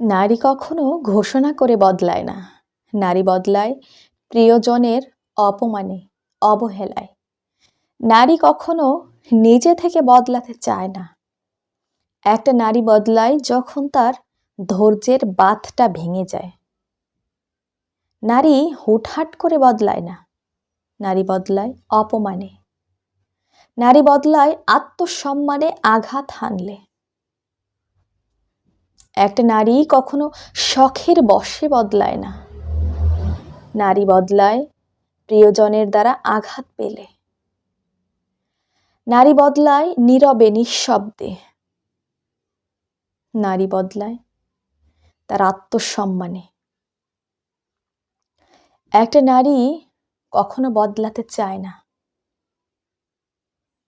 নারী কখনো ঘোষণা করে বদলায় না। নারী বদলায়, প্রিয়জনের অপমানে, অবহেলায়। নারী কখনো নিজে থেকে বদলাতে চায় না। একটা নারী বদলায় যখন তার ধৈর্যের বাঁধটা ভেঙে যায়। নারী হুটহাট করে বদলায় না। নারী বদলায় অপমানে। নারী বদলায় আত্মসম্মানে আঘাত হানলে। একটা নারী কখনো শখের বশে বদলায় না। নারী বদলায় প্রিয়জনের দ্বারা আঘাত পেলে। নারী বদলায় নীরবে, নিঃশব্দে। নারী বদলায় তার আত্মসম্মানে। একটা নারী কখনো বদলাতে চায় না।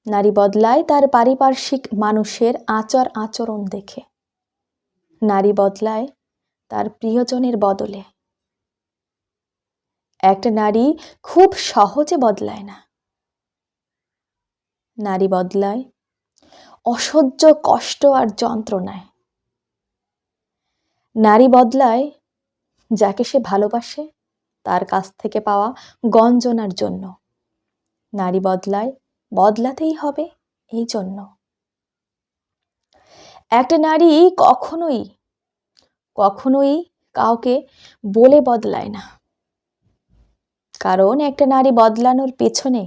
নারী বদলায় তার পারিপার্শ্বিক মানুষের আচার আচরণ দেখে। নারী বদলায় তার প্রিয়জনের বদলে। একটা নারী খুব সহজে বদলায় না। নারী বদলায় অসহ্য কষ্ট আর যন্ত্রণায়। নারী বদলায় যাকে সে ভালোবাসে, তার কাছ থেকে পাওয়া গঞ্জনার জন্য। নারী বদলায় বদলাতেই হবে এই জন্য। একটা নারী কখনোই কখনোই কাউকে বলে বদলায় না। কারণ একটা নারী বদলানোর পেছনে,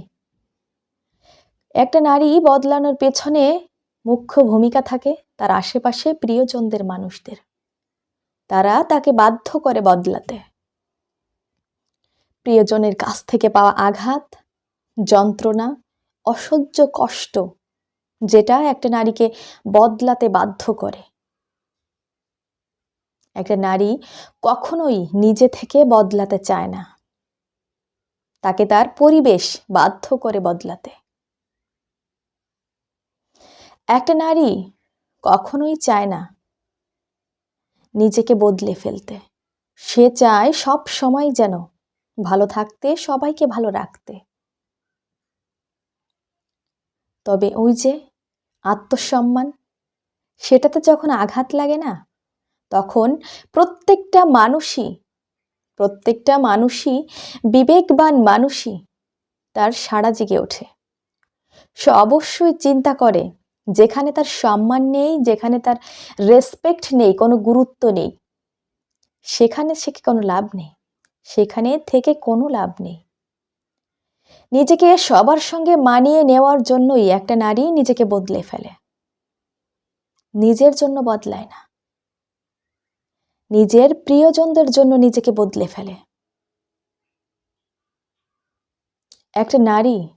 একটা নারী বদলানোর পেছনে মুখ্য ভূমিকা থাকে তার আশেপাশে প্রিয়জনদের মানুষদের। তারা তাকে বাধ্য করে বদলাতে। প্রিয়জনের কাছ থেকে পাওয়া আঘাত, যন্ত্রণা, অসহ্য কষ্ট যেটা একটা নারীকে বদলাতে বাধ্য করে। একটা নারী কখনোই নিজে থেকে বদলাতে চায় না। তাকে তার পরিবেশ বাধ্য করে বদলাতে। একটা নারী কখনোই চায় না নিজেকে বদলে ফেলতে। সে চায় সব সময় যেন ভালো থাকতে, সবাইকে ভালো রাখতে। তবে ওই যে আত্মসম্মান? সেটাতে যখন আঘাত লাগে না, তখন প্রত্যেকটা মানুষই প্রত্যেকটা মানুষই বিবেকবান মানুষই তার সাড়া জেগে ওঠে। সে অবশ্যই চিন্তা করে, যেখানে তার সম্মান নেই, যেখানে তার রেসপেক্ট নেই, কোনো গুরুত্ব নেই, সেখানে সে কোনো লাভ নেই? সেখানে থেকে কোনো লাভ নেই। নিজেকে সবার সঙ্গে মানিয়ে নেওয়ার জন্যই একটা নারী নিজেকে বদলে ফেলে। নিজের জন্য বদলায় না। নিজের প্রিয়জনদের জন্য নিজেকে বদলে ফেলে। একটা নারী,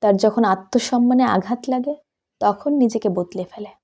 তার যখন আত্মসম্মানে আঘাত লাগে, তখন নিজেকে বদলে ফেলে।